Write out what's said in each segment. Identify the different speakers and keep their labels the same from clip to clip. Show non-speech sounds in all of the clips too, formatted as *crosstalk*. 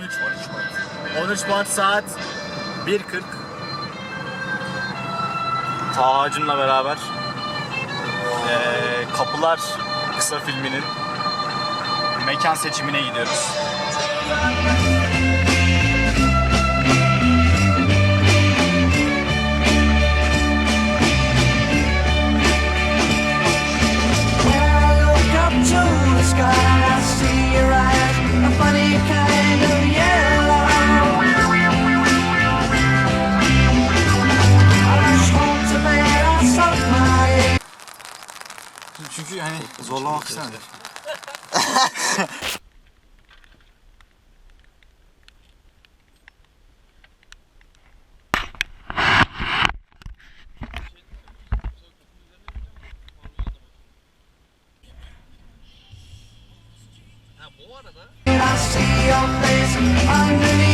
Speaker 1: 13 Mart. 13 Mart saat 1.40. Taha Hacım'la beraber eee, Kapılar kısa filminin mekan seçimine gidiyoruz. Çünkü hani zorlamak istemedim.
Speaker 2: I see your face underneath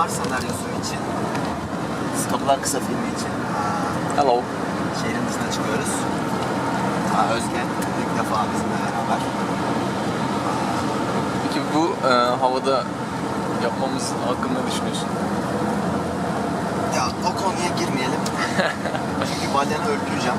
Speaker 3: Kapılar senaryosu için. Kapılar kısa filmi için.
Speaker 4: Hello.
Speaker 3: Şehrin dışına çıkıyoruz. Ha, Özge ilk defa bizimle beraber.
Speaker 4: Peki bu e, havada yapmamız hakkında ne düşünüyorsun?
Speaker 3: Ya o konuya girmeyelim. *laughs* Çünkü balyanı öldüreceğim.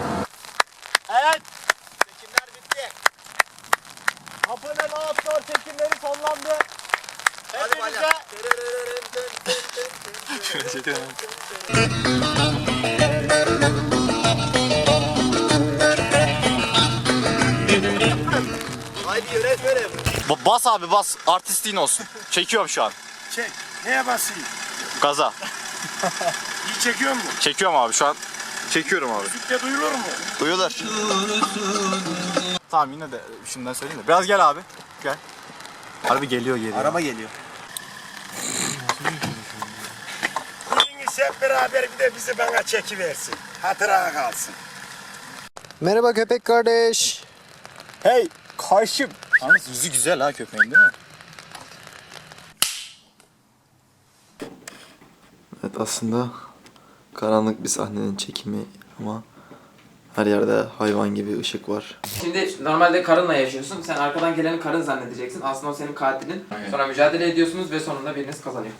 Speaker 4: Şöyle çekelim.
Speaker 3: Haydi yönetmenim.
Speaker 1: Ba- bas abi bas. Artistliğin olsun. Çekiyorum şu an.
Speaker 5: Çek. Neye basayım?
Speaker 1: Gaza.
Speaker 5: İyi çekiyor mu?
Speaker 1: Çekiyorum abi şu an. Çekiyorum abi.
Speaker 5: Sütte duyulur mu?
Speaker 3: Duyulur.
Speaker 1: Tamam yine de şimdiden söyleyeyim de. Biraz gel abi. Gel. Harbi geliyor geliyor.
Speaker 3: Araba geliyor.
Speaker 5: Biriniz hep beraber bir de bizi bana çekiversin. Hatıra kalsın.
Speaker 3: Merhaba köpek kardeş.
Speaker 1: Hey karşım. Yalnız yüzü güzel ha köpeğin değil mi?
Speaker 6: Evet aslında karanlık bir sahnenin çekimi ama her yerde hayvan gibi ışık var.
Speaker 7: Şimdi normalde karınla yaşıyorsun. Sen arkadan geleni karın zannedeceksin. Aslında o senin katilin. Sonra mücadele ediyorsunuz ve sonunda biriniz kazanıyor.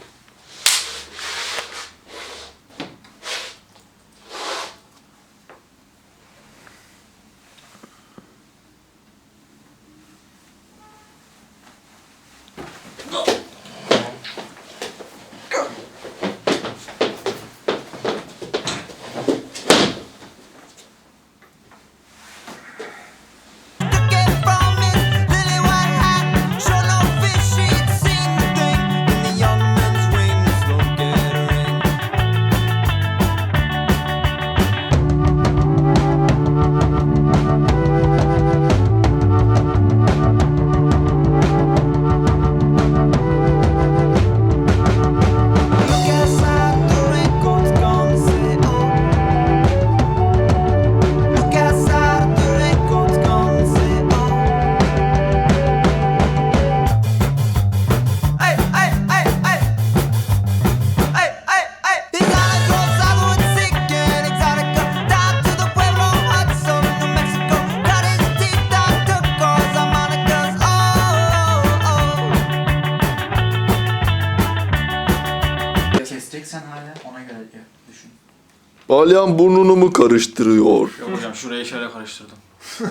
Speaker 6: Balyan burnunu mu karıştırıyor?
Speaker 1: Yok hocam şurayı şöyle karıştırdım. *laughs*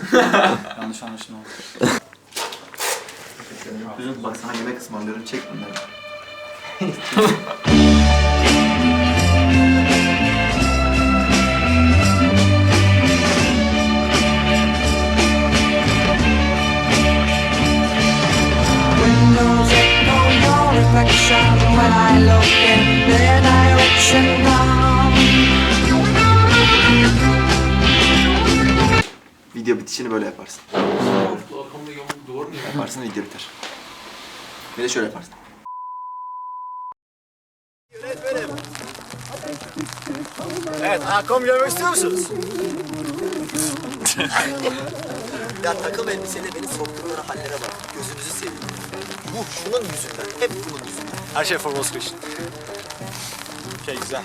Speaker 1: Yanlış anlaşılma oldu.
Speaker 3: Bak sana yemek ısmarlıyorum çek bunları. *laughs* bitişini böyle yaparsın. Yaparsın video biter. Bir de şöyle yaparsın.
Speaker 1: Evet Hakom görmek istiyor musunuz? *laughs*
Speaker 3: Ya takım elbiseyle beni soktukları hallere bak. Gözünüzü seveyim. Bu şunun yüzünden. Hep bunun yüzünden.
Speaker 1: Her şey for Bozkır için. Okey güzel.